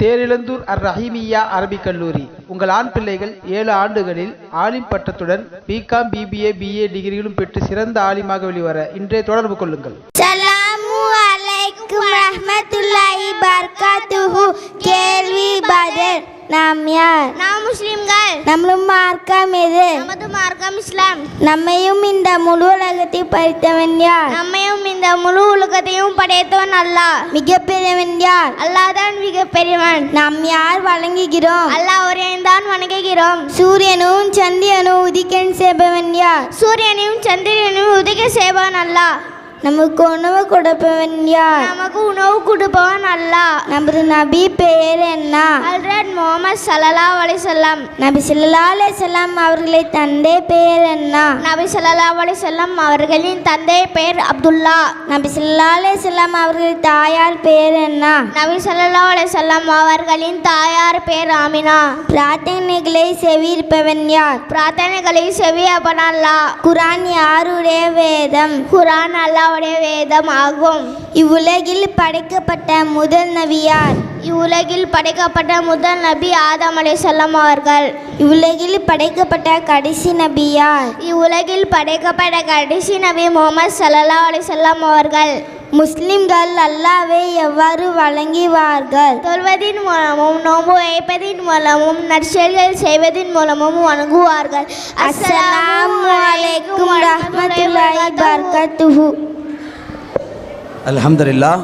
தேரிழந்தூர் அர் ரஹீமியா அரபிக் கல்லூரி. உங்கள் ஆண் பிள்ளைகள் ஏழு ஆண்டுகளில் ஆலிம் பட்டத்துடன் பிகாம் பிபிஏ பிஏ டிகிரிகளும் பெற்று சிறந்த ஆலிமாக வெளிவர இன்றே தொடர்பு கொள்ளுங்கள். சலாமு அலைக்கும் ரஹ்மத்துல்லாஹி பர்காத்துஹு கேள்வி பதில். நாம் யார்? நாம் முஸ்லிம்கள். நம்மளும் மார்க்கம் எது? நமது மார்க்கம் இஸ்லாம். நம்மையும் இந்த முழு உலகத்தை படைத்தவன் யார்? நம்மையும் இந்த முழு உலகத்தையும் படைத்தவன் அல்லாஹ். மிக பெரியவன் யார்? அல்லாஹ் தான் மிக பெரியவன். நாம் யார் வழங்குகிறோம் அல்லாஹ் ஒரே தான் வணங்குகிறோம். சூரியனும் சந்திரனும் உதிக்கன் செய்பவன் யார்? சூரியனையும் சந்திரனையும் உதவி செய்வான் அல்லாஹ். நமக்கு உணவு கொடுப்பவன் யார்? நமக்கு உணவு கொடுப்பவன் அல்லாஹ். நமது நபி பெயர் என்ன? ஹல்ரத் முகமது சல்லல்லாஹு அலைஹி வஸல்லம். நபி ஸல்லல்லாஹு அலைஹி வஸல்லம் அவர்களை தந்தை பெயர் என்ன? நபி ஸல்லல்லாஹு அலைஹி வஸல்லம் அவர்களின் தந்தை பெயர் அப்துல்லா. நபி ஸல்லல்லாஹு அலைஹி வஸல்லம் அவர்கள் தாயார் பெயர் என்ன? நபி ஸல்லல்லாஹு அலைஹி வஸல்லம் அவர்களின் தாயார் பெயர் ஆமினா. பிரார்த்தனைகளை செவியிருப்பவன் யார்? பிரார்த்தனைகளை செவியப்பன் அல்லாஹ். குரான் யாருடைய வேதம்? குரான் அல்லாஹ்வுடைய வேதம் ஆகும். இவ்வுலகில் படைக்கப்பட்ட முதல் நபி யார்? இவ்வுலகில் படைக்கப்பட்ட முதல் நபி ஆதம் அலைஹிஸ்ஸலாம் அவர்கள். இவ்வுலகில் படைக்கப்பட்ட கடைசி நபி யார்? இவ்வுலகில் படைக்கப்பட்ட கடைசி நபி முகமது சல்லல்லாஹு அலைஹி வஸல்லம் அவர்கள். முஸ்லிம்கள் அல்லாவை எவ்வாறு வழங்குவார்கள் தொல்வதின் மூலமும் நோன்பு வைப்பதின் மூலமும் நற்செயல்கள் செய்வதின் மூலமும் வணங்குவார்கள். அஸ்ஸலாமு அலைக்கும் ரஹ்மத்துல்லாஹி பர்கத்துஹு அல்ஹம்துலில்லாஹ்.